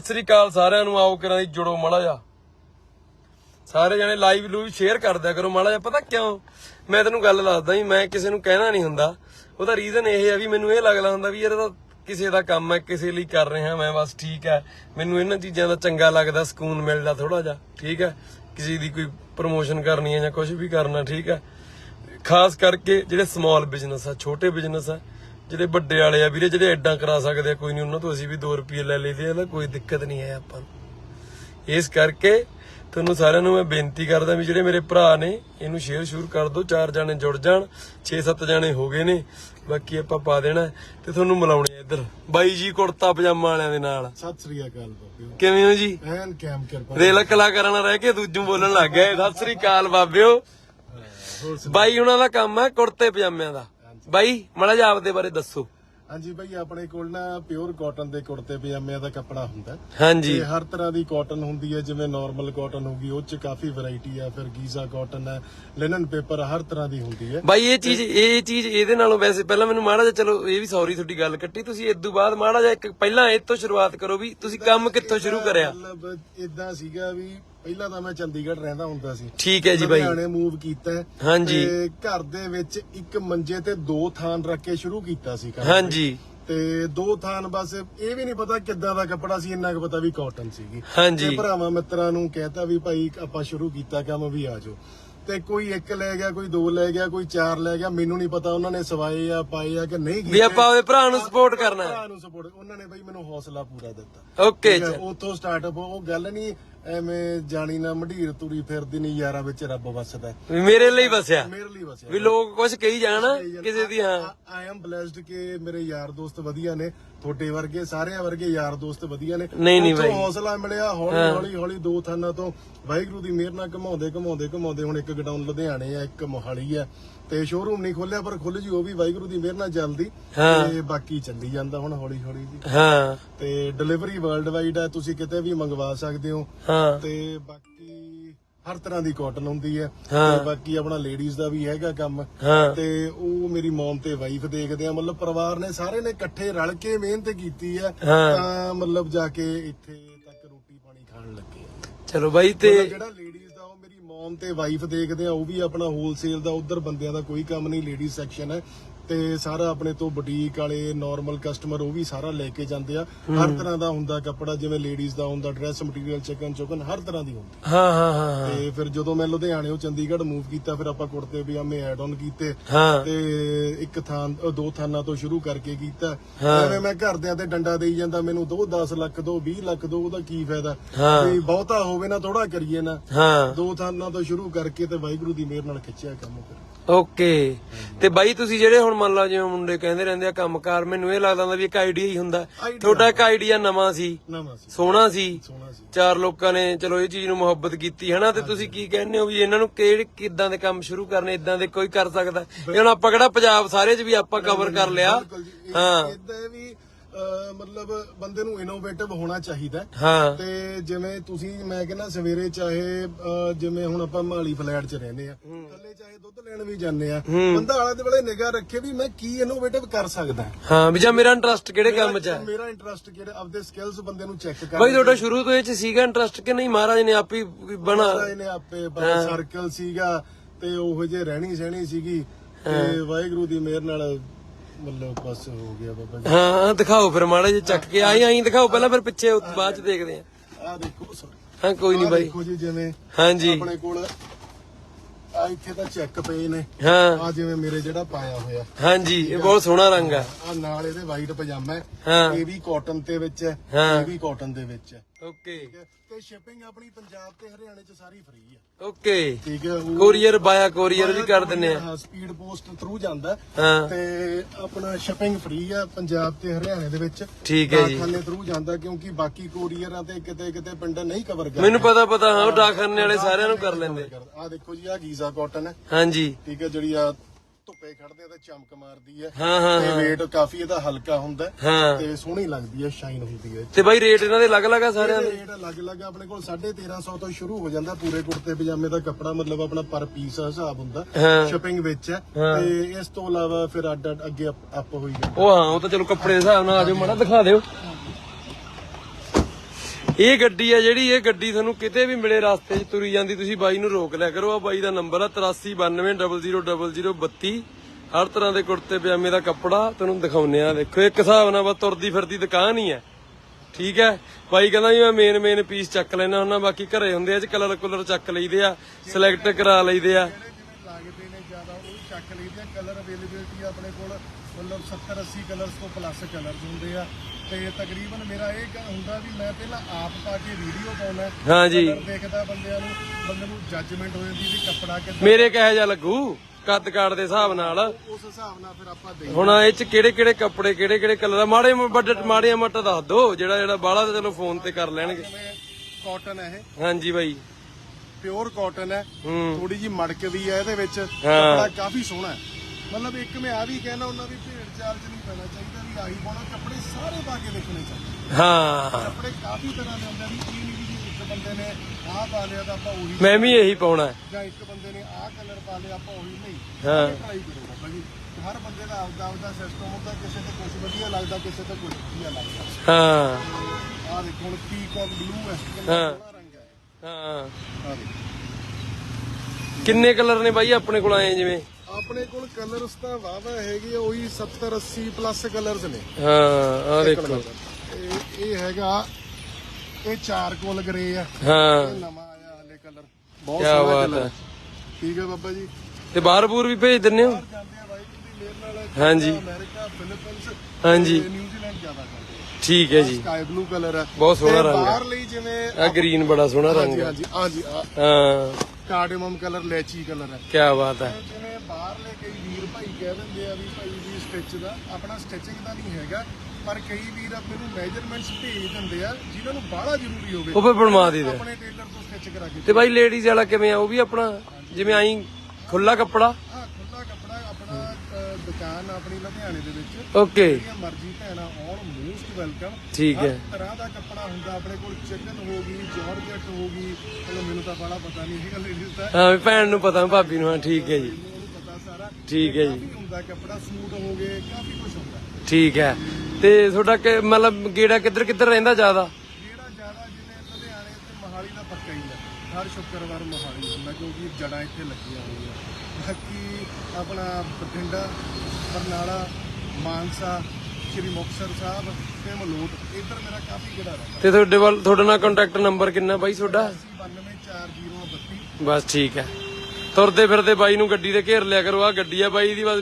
ਸਤਿ ਸ੍ਰੀ ਅਕਾਲ ਸਾਰਿਆਂ ਨੂੰ, ਆਓ ਕਰਾਂ ਦੀ ਜੁੜੋ ਮਾੜਾ ਜਾ ਸਾਰੇ ਜਣੇ ਲਾਈਵ ਲੂਵ ਸ਼ੇਅਰ ਕਰ ਦਿਆ ਕਰੋ ਮਾੜਾ ਜਾ ਪਤਾ ਕਿਉਂ? ਮੈਂ ਤੈਨੂੰ ਗੱਲ ਦੱਸਦਾ ਜੀ, ਮੈਂ ਕਿਸੇ ਨੂੰ ਕਹਿਣਾ ਨਹੀਂ ਹੁੰਦਾ। ਉਹਦਾ ਰੀਜ਼ਨ ਇਹ ਹੈ ਵੀ ਮੈਨੂੰ ਇਹ ਲੱਗਦਾ ਹੁੰਦਾ ਵੀ ਯਾਰ ਇਹਦਾ ਕਿਸੇ ਦਾ ਕੰਮ ਹੈ, ਕਿਸੇ ਲਈ ਕਰ ਰਿਹਾ ਮੈਂ, ਬਸ ਠੀਕ ਹੈ। ਮੈਨੂੰ ਇਹਨਾਂ ਚੀਜ਼ਾਂ ਦਾ ਚੰਗਾ ਲੱਗਦਾ, ਸਕੂਨ ਮਿਲਦਾ ਥੋੜਾ ਜਿਹਾ, ਠੀਕ ਹੈ? ਕਿਸੇ ਦੀ ਕੋਈ ਪ੍ਰੋਮੋਸ਼ਨ ਕਰਨੀ ਹੈ ਜਾਂ ਕੁਝ ਵੀ ਕਰਨਾ, ਠੀਕ ਹੈ? ਖਾਸ ਕਰਕੇ ਜਿਹੜੇ ਸਮਾਲ ਬਿਜ਼ਨਸ ਆ, ਛੋਟੇ ਬਿਜ਼ਨਸ ਆ ਜਿਹੜੇ ਵੱਡੇ ਵਾਲੇ ਆ ਵੀਰੇ ਜਿਹੜੇ ਐਡਾਂ ਕਰਾ ਸਕਦੇ ਆ ਕੋਈ ਨਹੀਂ ਉਹਨਾਂ ਤੋਂ ਅਸੀਂ ਵੀ 2 ਰੁਪਏ ਲੈ ਲਈਦੇ ਆ ਨਾ ਕੋਈ ਦਿੱਕਤ ਨਹੀਂ ਹੈ ਆਪਾਂ ਨੂੰ। ਇਸ ਕਰਕੇ ਤੁਹਾਨੂੰ ਸਾਰਿਆਂ ਨੂੰ ਮੈਂ ਬੇਨਤੀ ਕਰਦਾ ਵੀ ਜਿਹੜੇ ਮੇਰੇ ਭਰਾ ਨੇ ਇਹਨੂੰ ਸ਼ੇਅਰ ਸ਼ੂਰ ਕਰ ਦਿਓ ਚਾਰ ਜਾਣੇ ਜੁੜ ਜਾਣ 6-7 ਜਾਣੇ ਹੋ ਗਏ ਨੇ ਬਾਕੀ ਆਪਾਂ ਪਾ ਦੇਣਾ ਤੇ ਤੁਹਾਨੂੰ ਮਿਲਾਉਣੇ ਆ ਇੱਧਰ। ਬਾਈ ਜੀ ਕੁੜਤਾ ਪਜਾਮਾ ਵਾਲਿਆਂ ਦੇ ਨਾਲ। ਸਤਿ ਸ੍ਰੀ ਅਕਾਲ ਬਾਬਿਓ। ਕਿਵੇਂ ਹੋ ਜੀ? ਐਨ ਕੈਮ ਕਿਰਪਾ। ਰੇਲ ਕਲਾਕਾਰਾਂ ਨਾਲ ਰਹਿ ਕੇ ਦੂਜੂ ਬੋਲਣ ਲੱਗ ਗਏ। ਸਤਿ ਸ੍ਰੀ ਅਕਾਲ ਬਾਬਿਓ। ਬਾਈ ਉਹਨਾਂ ਦਾ ਕੰਮ ਹੈ ਕੁੜਤੇ ਪਜਾਮਿਆਂ ਦਾ। ਬਾਈ ਮੜਾ ਜਾ ਆਪਦੇ ਬਾਰੇ ਦੱਸੋ। ਹਾਂਜੀ ਭਾਈ ਆਪਣੇ ਕੋਲ ਨਾ ਪਿਓਰ ਕਾਟਨ ਦੇ ਕੁੜਤੇ ਪਜਾਮਿਆਂ ਦਾ ਕੱਪੜਾ ਹੁੰਦਾ। ਹਾਂਜੀ। ਤੇ ਹਰ ਤਰ੍ਹਾਂ ਦੀ ਕਾਟਨ ਹੁੰਦੀ ਹੈ ਜਿਵੇਂ ਨਾਰਮਲ ਕਾਟਨ ਹੋਗੀ ਉਹ ਚ ਕਾਫੀ ਵੈਰਾਈਟੀ ਆ ਫਿਰ ਗੀਜ਼ਾ ਕਾਟਨ ਹੈ ਲਿਨਨ ਪੇਪਰ ਹਰ ਤਰ੍ਹਾਂ ਦੀ ਹੁੰਦੀ ਹੈ। ਬਾਈ ਇਹ ਚੀਜ਼ ਇਹ ਚੀਜ਼ ਇਹਦੇ ਨਾਲੋਂ ਵੈਸੇ ਪਹਿਲਾਂ ਮੈਨੂੰ ਮਾੜਾ ਜਿਹਾ ਚਲੋ ਇਹ ਵੀ ਸੌਰੀ ਤੁਹਾਡੀ ਗੱਲ ਕੱਟੀ ਤੁਸੀਂ ਇਸ ਤੋਂ ਬਾਅਦ ਮਾੜਾ ਜਿਹਾ ਇੱਕ ਪਹਿਲਾਂ ਇਹ ਤੋਂ ਸ਼ੁਰੂਆਤ ਕਰੋ ਵੀ ਤੁਸੀਂ ਕੰਮ ਕਿੱਥੋਂ ਸ਼ੁਰੂ ਕਰਿਆ? ਮਤਲਬ ਇਦਾਂ ਸੀਗਾ ਵੀ ਪਹਿਲਾਂ ਤਾਂ ਮੈਂ ਚੰਡੀਗੜ੍ਹ ਰਹਿੰਦਾ ਹੁੰਦਾ ਸੀ। ਠੀਕ ਹੈ ਜੀ ਬਾਈ। ਲੁਧਿਆਣੇ ਮੂਵ ਕੀਤਾ ਹੈ ਹਾਂਜੀ। ਤੇ ਘਰ ਦੇ ਵਿੱਚ ਇੱਕ ਮੰਜੇ ਤੇ ਦੋ ਥਾਨ ਰੱਖ ਕੇ ਸ਼ੁਰੂ ਕੀਤਾ ਸੀ ਕੰਮ ਹਾਂਜੀ। ਤੇ ਦੋ ਥਾਨ ਬਸ ਇਹ ਵੀ ਨਹੀਂ ਪਤਾ ਕਿੱਦਾਂ ਦਾ ਕੱਪੜਾ ਸੀ ਇੰਨਾ ਕੁ ਪਤਾ ਵੀ ਕਾਟਨ ਸੀਗੀ। ਹਾਂਜੀ। ਤੇ ਭਰਾਵਾਂ ਮਿੱਤਰਾਂ ਨੂੰ ਕਹਿਤਾ ਵੀ ਭਾਈ ਆਪਾਂ ਸ਼ੁਰੂ ਕੀਤਾ ਕੰਮ ਵੀ ਆ ਜਾਓ। ਤੇ ਕੋਈ ਇੱਕ ਲੈ ਗਿਆ ਕੋਈ ਦੋ ਲੈ ਗਿਆ ਕੋਈ ਚਾਰ ਲੈ ਗਿਆ ਮੈਨੂੰ ਨਹੀਂ ਪਤਾ ਉਹਨਾਂ ਨੇ ਸਵਾਏ ਆ ਪਾਏ ਆ ਕਿ ਨਹੀਂ ਵੀ ਆਪਾਂ ਉਹਦੇ ਭਰਾ ਨੂੰ ਸਪੋਰਟ ਕਰਨਾ ਭਰਾ ਨੂੰ ਸਪੋਰਟ ਉਹਨਾਂ ਨੇ ਬਈ ਮੈਨੂੰ ਹੌਸਲਾ ਪੂਰਾ ਦਿੱਤਾ। ਓਕੇ ਠੀਕ ਹੈ, ਉੱਥੋਂ ਸਟਾਰਟਅਪ ਉਹ ਗੱਲ ਨਹੀਂ ਐਵੇਂ ਜਾਣੀ ਨਾ ਮੰਡੀਰ ਤੁਰੀ ਫਿਰਦੀ ਨਹੀਂ ਯਾਰਾਂ ਵਿੱਚ ਰੱਬ ਵਸਦਾ ਵੀ ਮੇਰੇ ਲਈ ਬਸਿਆ ਮੇਰੇ ਲਈ ਵਸਿਆ। ਵੀ ਲੋਕ ਕੁਝ ਕਹੀ ਜਾਣ ਕਿਸੇ ਦੀ ਹਾਂ। ਆਈ ਐਮ ਬlesed ਕਿ ਮੇਰੇ ਯਾਰ ਦੋਸਤ ਵਧੀਆ ਨੇ ਤੁਹਾਡੇ ਵਰਗੇ ਸਾਰਿਆਂ ਵਰਗੇ ਯਾਰ ਦੋਸਤ ਵਧੀਆ ਨੇ। ਨਹੀਂ, ਨਹੀਂ ਬਾਈ। ਹੌਸਲਾ ਮਿਲਿਆ ਹੌਲੀ ਹੌਲੀ ਹੌਲੀ ਦੋ ਥਾਨਾਂ ਤੋਂ ਵਾਹਿਗੁਰੂ ਦੀ ਮਿਹਰ ਨਾਲ ਘਮਾਉਂਦੇ ਘਮਾਉਂਦੇ ਘਮਾਉਂਦੇ ਹੁਣ ਇੱਕ ਗਡਾਊਨ ਲੁਧਿਆਣੇ ਆ ਇੱਕ ਮੋਹਾਲੀ ਆ। ਤੇ ਸ਼ੋਰੂਮ ਨਹੀਂ ਖੋਲਿਆ ਪਰ ਖੁੱਲ ਜੀ ਉਹ ਵੀ ਵਾਹਿਗੁਰੂ ਦੀ ਮਿਹਰ ਨਾਲ ਜਲਦੀ। ਤੇ ਬਾਕੀ ਚੱਲੀ ਜਾਂਦਾ ਹੁਣ ਹੌਲੀ ਹੌਲੀ ਜੀ। ਹਾਂ। ਤੇ ਡਿਲੀਵਰੀ ਵਰਲਡ ਵਾਈਡ ਹੈ ਤੁਸੀਂ ਕਿਤੇ ਵੀ ਮੰਗਵਾ ਸਕਦੇ ਹੋ। ਤੇ ਬਾਕੀ ਹਰ ਤਰ੍ਹਾਂ ਦੀ ਕਾਟਨ ਹੁੰਦੀ ਹੈ। ਤੇ ਬਾਕੀ ਆਪਣਾ ਲੇਡੀਜ਼ ਦਾ ਵੀ ਹੈਗਾ ਕੰਮ। ਤੇ ਉਹ ਮੇਰੀ ਮਮ ਤੇ ਵਾਈਫ ਦੇਖਦੇ ਆ ਮਤਲਬ ਪਰਿਵਾਰ ਨੇ ਸਾਰੇ ਨੇ ਇਕੱਠੇ ਰਲ ਕੇ ਮਿਹਨਤ ਕੀਤੀ ਹੈ। ਤਾਂ ਮਤਲਬ ਜਾ ਕੇ ਇੱਥੇ ਤੱਕ ਰੋਟੀ ਪਾਣੀ ਖਾਣ ਲੱਗੇ। ਚਲੋ ਬਾਈ ਤੇ ਜਿਹੜਾ ਲੇਡੀਜ਼ ਤੇ ਵਾਈਫ ਦੇਖਦੇ ਆ, ਉਹ ਵੀ ਆਪਣਾ ਹੋਲਸੇਲ ਦਾ, ਉਧਰ ਬੰਦਿਆਂ ਦਾ ਕੋਈ ਕੰਮ ਨਹੀਂ ਲੇਡੀਜ਼ ਸੈਕਸ਼ਨ ਹੈ। ਤੇ ਸਾਰਾ ਆਪਣੇ ਤੋਂ ਬੁਟੀਕ ਵਾਲੇ ਨਾਰਮਲ ਕਸਟਮਰ ਉਹ ਵੀ ਸਾਰਾ ਲੈ ਕੇ ਜਾਂਦੇ ਆ। ਹਰ ਤਰ੍ਹਾਂ ਦਾ ਹੁੰਦਾ ਕੱਪੜਾ ਜਿਵੇਂ ਲੇਡੀਜ਼ ਦਾ ਹੁੰਦਾ ਡਰੈਸ ਮਟੀਰੀਅਲ ਚਿਕਨ ਚੁਕਨ ਹਰ ਤਰ੍ਹਾਂ ਦੀ ਹੁੰਦੀ। ਹਾਂ ਹਾਂ ਹਾਂ ਤੇ ਫਿਰ ਜਦੋਂ ਮੈਂ ਲੁਧਿਆਣੇੋਂ ਚੰਡੀਗੜ੍ਹ ਮੂਵ ਕੀਤਾ ਫਿਰ ਆਪਾਂ ਕੁੜਤੇ ਪਜਾਮੇ ਐਡ ਆਨ ਕੀਤੇ। ਤੇ ਇੱਕ ਥਾਂ ਦੋ ਥਾਨਾਂ ਤੋਂ ਸ਼ੁਰੂ ਕਰਕੇ ਕੀਤਾ। ਐਵੇਂ ਮੈਂ ਘਰਦਿਆਂ ਤੇ ਡੰਡਾ ਦੇਈ ਜਾਂਦਾ ਮੈਨੂੰ ਦੋ 10 ਲੱਖ ਦੋ 20 ਲੱਖ ਦੋ ਉਹਦਾ ਕੀ ਫਾਇਦਾ। ਵੀ ਬਹੁਤਾ ਹੋਵੇ ਨਾ ਥੋੜਾ ਕਰੀਏ ਨਾ। ਹਾਂ। ਦੋ ਥਾਨਾਂ ਤੋਂ ਸ਼ੁਰੂ ਕਰਕੇ ਤੇ ਵਾਹਿਗੁਰੂ ਦੀ ਮਿਹਰ ਨਾਲ ਖਿੱਚਿਆ ਕੰਮ ਫਿਰ। ਓਕੇ। ਤੇ ਬਾਈ ਤੁਸੀਂ ਜਿਹੜੇ ਹੁਣ ਮੰਨ ਲਓ ਜਿਵੇਂ ਮੁੰਡੇ ਕਹਿੰਦੇ ਰਹਿੰਦੇ ਆ ਕੰਮਕਾਰ ਮੈਨੂੰ ਇਹ ਲੱਗਦਾ ਹੁੰਦਾ ਵੀ ਇੱਕ ਆਈਡੀਆ ਹੀ ਹੁੰਦਾ। Idea। ਤੁਹਾਡਾ ਇੱਕ ਆਈਡੀਆ ਨਵਾਂ ਸੀ। ਨਵਾਂ ਸੀ। ਸੋਹਣਾ ਸੀ। ਸੋਹਣਾ ਸੀ। ਚਾਰ ਲੋਕਾਂ ਨੇ ਚਲੋ ਇਹ ਚੀਜ਼ ਨੂੰ ਮੁਹੱਬਤ ਕੀਤੀ ਹਨਾ? ਤੇ ਤੁਸੀਂ ਕੀ ਕਹਿੰਦੇ ਹੋ ਵੀ ਇਹਨਾਂ ਨੂੰ ਕਿਹੜੇ ਕਿਦਾਂ ਦੇ ਕੰਮ ਸ਼ੁਰੂ ਕਰਨੇ ਇਦਾਂ ਦੇ ਕੋਈ ਕਰ ਸਕਦਾ? ਇਹ ਹੁਣ ਆਪਾਂ ਕਿਹੜਾ ਪੰਜਾਬ ਸਾਰੇ 'ਚ ਵੀ ਆਪਾਂ ਕਵਰ ਕਰ ਲਿਆ। ਬਿਲਕੁਲ ਜੀ। ਇਹ- ਹਾਂ। ਹੈ ਵੀ ਮਤਲਬ ਬੰਦੇ ਨੂੰ ਇਨੋਵੇਟਿਵ ਹੋਣਾ ਚਾਹੀਦਾ ਹੈ। ਤੇ ਜਿਵੇਂ ਤੁਸੀਂ ਮੈਂ ਕਹਿੰਦਾ ਸਵੇਰੇ ਚਾਹੇ ਅਹ, ਜਿਵੇਂ ਹੁਣ ਆਪਾਂ ਮਾਲੀ ਫਲੈਟ 'ਚ ਰਹਿੰਦੇ ਆ ਥੱਲੇ ਚਾਹੇ ਦੁੱਧ ਲੈਣ ਵੀ ਜਾਂਦੇ ਆ ਬੰਦਾ ਆਲੇ ਦੁਆਲੇ ਨਿਗਾਹ ਰੱਖੇ ਵੀ ਮੈਂ ਕੀ ਇਨੋਵੇਟਿਵ ਕਰ ਸਕਦਾ ਹਾਂ। ਵੀ ਜਾਂ ਮੇਰਾ ਇੰਟਰਸਟ ਕਿਹੜੇ ਕੰਮ 'ਚ ਹੈ? ਮੇਰਾ ਇੰਟਰਸਟ ਕਿਹੜੇ ਆਪਦੇ ਸਕਿੱਲਸ ਬੰਦੇ ਨੂੰ ਚੈੱਕ ਕਰ ਬਾਈ ਤੁਹਾਡਾ ਸ਼ੁਰੂ ਤੋਂ ਇਹ 'ਚ ਸੀਗਾ ਇੰਟਰਸਟ ਕਿ ਨਹੀਂ? ਮਹਾਰਾਜ ਨੇ ਆਪ ਹੀ ਬਣਾ ਇਹਨੇ ਆਪੇ ਸਰਕਲ ਸੀਗਾ ਤੇ ਉਹੋ ਜੇ ਰਹਿਣੀ ਸਹਿਣੀ ਸੀਗੀ ਤੇ ਵਾਹਿਗੁਰੂ ਦੀ ਮਿਹਰ ਨਾਲ ਹੋ ਗਿਆ ਬਾਬਾ ਜੀ। ਹਾਂ ਹਾਂ, ਦਿਖਾਓ ਫਿਰ ਮਾੜਾ ਜਿਹਾ ਚੱਕ ਕੇ। ਆਈ ਆਈ ਦਿਖਾਓ ਪਹਿਲਾਂ ਫਿਰ ਪਿੱਛੇ ਉਹ ਬਾਅਦ 'ਚ ਦੇਖਦੇ ਆ ਆ ਦੇਖੋ ਸਰ। ਹਾਂ ਕੋਈ ਨਹੀਂ ਬਾਈ। ਦੇਖੋ ਜੀ ਜਿਵੇਂ ਹਾਂਜੀ। ਆਪਣੇ ਕੋਲ ਆ ਇੱਥੇ ਤਾਂ ਚੈੱਕ ਪਏ ਨੇ। ਹਾਂ। ਆ ਜਿਵੇਂ ਮੇਰੇ ਜਿਹੜਾ ਪਾਇਆ ਹੋਇਆ। ਹਾਂਜੀ ਇਹ ਬਹੁਤ ਸੋਹਣਾ ਰੰਗ ਆ। ਆ ਨਾਲ ਇਹਦੇ ਵਾਈਟ ਪਜਾਮਾ ਹੈ। ਹਾਂ। ਇਹ ਵੀ ਕਾਟਨ ਦੇ ਵਿੱਚ ਹੈ। ਹਾਂ। ਇਹ ਵੀ ਕਾਟਨ ਦੇ ਵਿੱਚ ਹੈ। ਓਕੇ। ਠੀਕ ਹੈ? ਤੇ ਸ਼ਿਪਿੰਗ ਆਪਣੀ ਪੰਜਾਬ ਤੇ ਹਰਿਆਣੇ ਚ ਸਾਰੀ ਫ੍ਰੀ ਹੈ ਓਕੇ। ਠੀਕ ਹੈ ਉਹ- ਕੋਰੀਅਰ ਬਾਇਆ ਕੋਰੀਅਰ ਵੀ ਕਰ ਦਿੰਨੇ ਆ। ਹਾਂ ਸਪੀਡ ਪੋਸਟ ਥਰੂ ਜਾਂਦਾ। ਹਾਂ। ਤੇ ਆਪਣਾ ਸ਼ਿਪਿੰਗ ਫ੍ਰੀ ਆ ਪੰਜਾਬ ਤੇ ਹਰਿਆਣੇ ਦੇ ਵਿੱਚ। ਠੀਕ ਹੈ ਜੀ। ਡਾਕਖਾਨੇ ਥਰੂ ਜਾਂਦਾ ਕਿਉਂਕਿ ਬਾਕੀ ਕੋਰੀਅਰਾਂ ਤੇ ਕਿਤੇ ਕਿਤੇ ਪਿੰਡ ਨਹੀਂ ਕਵਰ ਕਰਦੇ। ਮੈਨੂੰ ਪਤਾ ਪਤਾ ਹਾਂ ਉਹ ਡਾਕਖਾਨੇ ਵਾਲੇ ਸਾਰਿਆਂ ਨੂੰ ਕਰ ਲੈਂਦੇ। ਆ ਦੇਖੋ ਜੀ ਆ ਗੀਜ਼ਾ ਕਾਟਨ ਹੈ। ਹਾਂਜੀ। ਠੀਕ ਹੈ ਜਿਹੜੀ ਆ ਧੁੱਪੇ ਖੜਦੇ ਆ ਤੇ ਚਮਕ ਮਾਰਦੀ ਹੈ ਹਾਂ ਹਾਂ ਤੇ weight ਕਾਫੀ ਇਹਦਾ ਹਲਕਾ ਹੁੰਦਾ ਹੈ ਹਾਂ। ਤੇ ਸੋਹਣੀ ਲੱਗਦੀ ਹੈ ਸ਼ਾਈਨ ਹੁੰਦੀ ਹੈ। ਤੇ ਬਾਈ ਰੇਟ ਇਹਨਾਂ ਦੇ ਅਲੱਗ-ਅਲੱਗ ਆ ਸਾਰਿਆਂ ਦੇ? ਰੇਟ ਅਲੱਗ-ਅਲੱਗ ਆ, ਆਪਣੇ ਕੋਲ 1350 ਤੋਂ ਸ਼ੁਰੂ ਹੋ ਜਾਂਦਾ ਪੂਰੇ ਕੁੜਤੇ ਪਜਾਮੇ ਦਾ ਕੱਪੜਾ ਮਤਲਬ ਆਪਣਾ ਪਰ ਪੀਸ ਹਿਸਾਬ ਹੁੰਦਾ। ਹਾਂ। ਸ਼ਿਪਿੰਗ ਵਿੱਚ ਹੈ। ਤੇ ਇਸ ਤੋਂ ਇਲਾਵਾ ਫਿਰ ਅੱਡ ਅੱਡ ਅੱਗੇ ਅਪ ਹੋਈ ਜਾਂਦਾ। ਉਹ ਹਾਂ ਉਹ ਤਾਂ ਚਲੋ ਕੱਪੜੇ ਦੇ ਹਿਸਾਬ ਨਾਲ ਆਜੋ ਮਾੜਾ ਦਿਖਾ ਦਿਓ। ਇਹ ਗੱਡੀ ਆ ਜਿਹੜੀ, ਇਹ ਗੱਡੀ ਤੁਹਾਨੂੰ ਕਿਤੇ ਵੀ ਮਿਲੇ ਰਸਤੇ 'ਚ ਤੁਰੀ ਜਾਂਦੀ, ਤੁਸੀਂ ਬਾਈ ਨੂੰ ਰੋਕ ਲਿਆ ਕਰੋ। ਆ ਬਾਈ ਦਾ ਨੰਬਰ ਆ 8392000032 ਹਰ ਤਰ੍ਹਾਂ ਦੇ ਕੁੜਤੇ, ਪਜਾਮੇ ਦਾ ਕੱਪੜਾ ਤੁਹਾਨੂੰ ਦਿਖਾਉਨੇ ਆ। ਦੇਖੋ, ਇੱਕ ਹਿਸਾਬ ਨਾਲ ਬਸ ਤੁਰਦੀ ਫਿਰਦੀ ਦੁਕਾਨ ਹੀ ਹੈ ਠੀਕ ਹੈ? ਬਾਈ ਕਹਿੰਦਾ ਵੀ ਮੈਂ ਮੇਨ ਮੇਨ ਪੀਸ ਚੱਕ ਲੈਣਾ ਹੁੰਦਾ, ਬਾਕੀ ਘਰੇ ਹੁੰਦੇ ਆ ਚ ਕਲਰ ਕੁਲਰ ਚੱਕ ਲਈਦੇ ਆ ਸਿਲੈਕਟ ਕਰਾ ਲਈਦੇ ਆ। ਜਿਹੜੇ ਲੱਗਦੇ ਨੇ, ਜ਼ਿਆਦਾ ਉਹ ਚੱਕ ਲਈਦੇ ਕਲਰ ਅਵੇਲੇਬਿਲਟੀ ਆਪਣੇ ਕੋਲ ਮਤਲਬ 70 80 ਕਲਰਸ ਤੋਂ ਪਲੱਸ ਕਲਰਸ ਹੁੰਦੇ ਆ। ਤੇ ਤਕਰੀਬਨ ਮੇਰਾ ਇਹ ਹੁੰਦਾ ਵੀ ਮੈਂ ਪਹਿਲਾਂ ਆਪ ਪਾ ਕੇ ਵੀਡੀਓ ਪਾਉਣਾ ਹਾਂ। ਜੀ। ਦੇਖਦਾ ਬੰਦਿਆਂ ਨੂੰ ਬੰਦੇ ਨੂੰ ਜੱਜਮੈਂਟ ਹੋ ਜਾਂਦੀ ਵੀ ਕੱਪੜਾ ਕਿੱਦਾਂ ਮੇਰੇ ਕਹੇ ਜਾ ਲੱਗੂ? ਕੱਦ ਕਾੜ ਦੇ ਹਿਸਾਬ ਨਾਲ। ਉਸ ਹਿਸਾਬ ਨਾਲ ਫਿਰ ਆਪਾਂ ਦੇ ਹੁਣ ਇਹ ਚ ਕਿਹੜੇ ਕਿਹੜੇ ਕੱਪੜੇ ਕਿਹੜੇ ਕਿਹੜੇ ਕਲਰ ਮਾੜੇ ਬਜਟ ਮਾੜੇ ਮੱਟ ਦੱਸ ਦੋ ਜਿਹੜਾ ਜਿਹੜਾ ਬਾਹਲਾ ਤਾਂ ਚਲੋ ਫੋਨ ਤੇ ਕਰ ਲੈਣਗੇ। ਕਾਟਨ ਹੈ ਇਹ। ਹਾਂਜੀ ਬਾਈ। ਪਿਓਰ ਕਾਟਨ ਹੂੰ। ਥੋੜੀ ਜੀ ਮੜਕ ਵੀ ਹੈ ਇਹਦੇ ਵਿੱਚ। ਕੱਪੜਾ ਕਾਫੀ ਸੋਹਣਾ ਹੈ। ਮਤਲਬ ਇੱਕ ਮੈਂ ਆ ਵੀ ਕਹਿਣਾ ਉਹਨਾਂ ਦੀ ਭੇਡ ਚਾਲ ਚ ਨਹੀਂ ਪੈਣਾ ਚਾਹੀਦਾ ਵੀ ਆਹੀ ਪਾਉਣਾ ਕੱਪੜੇ ਸਾਰੇ ਪਾ ਕੇ ਦੇਖਣੇ ਚਾਹੀਦੇ। ਹਾਂ। ਕੱਪੜੇ ਕਾਫੀ ਤਰ੍ਹਾਂ ਦੇ ਹੁੰਦੇ ਆ ਵੀ ਇਹ ਨਹੀਂ ਵੀ ਜੇ ਇੱਕ ਬੰਦੇ ਨੇ ਆਹ ਪਾ ਲਿਆ ਤਾਂ ਆਪਾਂ ਉਹੀ ਮੈਂ ਵੀ ਇਹੀ ਪਾਉਣਾ। ਹੈ। ਜਾਂ ਇੱਕ ਬੰਦੇ ਨੇ ਆਹ ਕਲਰ ਪਾ ਲਿਆ ਆਪਾਂ ਉਹੀ ਨਹੀਂ। ਹਾਂ। ਟਰਾਈ ਕਰੋ ਬਾਬਾ ਜੀ। ਹਰ ਬੰਦੇ ਦਾ ਆਪਦਾ ਆਪਦਾ ਸਿਸਟਮ ਹੁੰਦਾ ਕਿਸੇ ਤੇ ਕੁਝ ਵਧੀਆ ਲੱਗਦਾ ਕਿਸੇ ਤੇ ਕੁਝ ਵਧੀਆ ਲੱਗਦਾ। ਹਾਂ। ਆਹ ਦੇਖੋ ਹੁਣ ਪੀਕੌਕ ਬਲੂ ਹੈ ਹਾਂ। ਰੰਗ ਹੈ। ਹਾਂ। ਕਿੰਨੇ ਕਲਰ ਨੇ ਬਾਈ ਆਪਣੇ ਕੋਲ ਆਏ ਜਿਵੇਂ? ਆਪਣੇ ਕੋਲ ਕਲਰਸ ਤਾਂ ਵਾਵਾ ਹੈਗੇ ਆ, ਉਹੀ 70 80 ਪਲੱਸ ਕਲਰਸ ਨੇ। ਹਾਂ ਆ ਦੇਖੋ। ਇਹ ਇਹ ਹੈਗਾ ਇਹ ਚਾਰਕੋਲ ਗ੍ਰੇ ਆ। ਹਾਂ। ਨਵਾਂ ਆਇਆ ਹਲੇ ਕਲਰ ਬਹੁਤ ਕਿਆ ਸੋਹਣਾ ਬਾਤ ਕਲਰ ਹੈ। ਠੀਕ ਹੈ ਬਾਬਾ ਜੀ। ਤੇ ਬਾਹਰ ਬੂਰ ਵੀ ਭੇਜ ਦਿੰਨੇ ਹੋ? ਬਾਹਰ ਜਾਂਦੇ ਆ ਬਾਈ ਜੀ ਮੇਰੇ ਨਾਲ ਹਾਂਜੀ। ਅਮਰੀਕਾ ਫਿਲੀਪੀਨਸ ਹਾਂਜੀ। ਤੇ ਨਿਊਜ਼ੀਲੈਂਡ ਜ਼ਿਆਦਾ ਠੀਕ ਹੈ ਜੀ। ਸਕਾਈ ਬਲੂ ਕਲਰ ਹੈ ਬਹੁਤ ਸੋਹਣਾ ਤੇ ਰੰਗ ਹੈ। ਬਾਹਰ ਲਈ ਜਿਵੇਂ ਆ ਗ੍ਰੀਨ ਬੜਾ ਸੋਹਣਾ ਰੰਗ ਹਾਂਜੀ ਹੈ ਹਾਂਜੀ ਹਾਂਜੀ ਹਾਂ। ਕਾਰਡੇਮਮ ਕਲਰ ਲੈਚੀ ਕਲਰ ਹੈ। ਕੀ ਬਾਤ ਹੈ। ਜਿਵੇਂ ਬਾਹਰਲੇ ਕਈ ਵੀਰ ਭਾਈ ਕਹਿ ਦਿੰਦੇ ਆ ਵੀ ਭਾਈ ਜੀ ਸਟਿਚ ਦਾ ਆਪਣਾ ਸਟਿਚਿੰਗ ਦਾ ਨਹੀਂ ਹੈਗਾ ਪਰ ਕਈ ਵੀਰ ਆਪਣੇ ਨੂੰ ਮੈਜਰਮੈਂਟਸ ਭੇਜ ਦਿੰਦੇ ਆ ਜਿਨ੍ਹਾਂ ਨੂੰ ਬਾਹਲਾ ਜ਼ਰੂਰੀ ਹੋਵੇ। ਉਹ ਫਿਰ ਬਣਵਾ ਦਈਦਾ ਆਪਣੇ ਟੇਲਰ ਤੋਂ ਸਟਿਚ ਕਰਾ ਕੇ ਤੇ ਬਾਈ ਲੇਡੀਜ਼ ਵਾਲਾ ਕਿਵੇਂ ਆ ਉਹ ਵੀ ਆਪਣਾ ਜਿਵੇਂ ਆਈ ਖੁੱਲਾ ਕੱਪੜਾ ਹਾਂ ਖੁੱਲਾ ਕੱਪੜਾ ਆਪਣਾ ਅਹ, ਦੁਕਾਨ ਆਪਣੀ ਲੁਧਿਆਣੇ ਦੇ ਵਿੱਚ। ਓਕੇ। ਜਿਹੜੀਆਂ ਮਰਜ਼ੀ ਭੈਣਾਂ ਮੋਸਟ ਵੈਲਕਮ ਠੀਕ ਹੈ। ਹਰ ਤਰ੍ਹਾਂ ਦਾ ਕੱਪੜਾ ਹੁੰਦਾ ਆਪਣੇ ਕੋਲ ਚਿਕਨ ਹੋ ਗਈ ਜਾਰਜਟ ਹੋ ਗਈ। ਚਲੋ ਮੈਨੂੰ ਤਾਂ ਬੜਾ ਪਤਾ ਨਹੀਂ ਹੈਗਾ ਲੇਡੀਜ਼ ਦਾ। ਹਾਂ ਵੀ ਭੈਣ ਨੂੰ ਪਤਾ ਭਾਬੀ ਨੂੰ ਹਾਂ ਠੀਕ ਹੈ ਜੀ। ਮੈਨੂੰ ਉਹਨੂੰ ਪਤਾ ਸਾਰਾ। ਠੀਕ ਹੈ ਜੀ। ਕਾਫੀ ਹੁੰਦਾ ਕੱਪੜਾ ਸੂਟ ਹੋ ਗਏ ਕਾਫੀ ਕੁਝ ਹੁੰਦਾ। ਠੀਕ ਹੈ। ਤੇ ਤੁਹਾਡਾ ਕਿ- ਮਤਲਬ ਗੇੜਾ ਕਿੱਧਰ ਕਿੱਧਰ ਰਹਿੰਦਾ ਜ਼ਿਆਦਾ? ਜਿਹੜਾ ਜ਼ਿਆਦਾ ਜਿਵੇਂ ਲੁਧਿਆਣੇ ਤੇ ਮੋਹਾਲੀ ਦਾ ਪੱਕਾ ਹੀ ਹੈ। ਹਰ ਸ਼ੁੱਕਰਵਾਰ ਮੋਹਾਲੀ ਹੁੰਦਾ ਕਿਉਂਕਿ ਜੜਾਂ ਇੱਥੇ ਲੱਗੀਆਂ ਹੋਈਆਂ। ਬਾਕੀ ਆਪਣਾ ਬਠਿੰਡਾ ਬਰਨਾਲਾ ਮਾਨਸਾ ਸ਼੍ਰੀ ਮੁਕਤਸਰ ਸਾਹਿਬ ਤੇ ਮਲੋਟ। ਇੱਧਰ ਮੇਰਾ ਕਾਫੀ ਗੇੜਾ ਰਹਿੰਦਾ। ਤੇ ਤੁਹਾਡੇ ਵੱਲ ਤੁਹਾਡਾ ਨਾਲ ਕੰਟੈਕਟ ਨੰਬਰ ਕਿੰਨਾ ਬਾਈ ਤੁਹਾਡਾ? 92432 ਬਸ ਠੀਕ ਹੈ। ਤੁਰਦੇ ਫਿਰਦੇ ਬਾਈ ਨੂੰ ਗੱਡੀ ਦੇ ਘੇਰ ਲਿਆ ਕਰੋ ਆ ਗੱਡੀ ਆ ਬਾਈ ਦੀ ਬਸ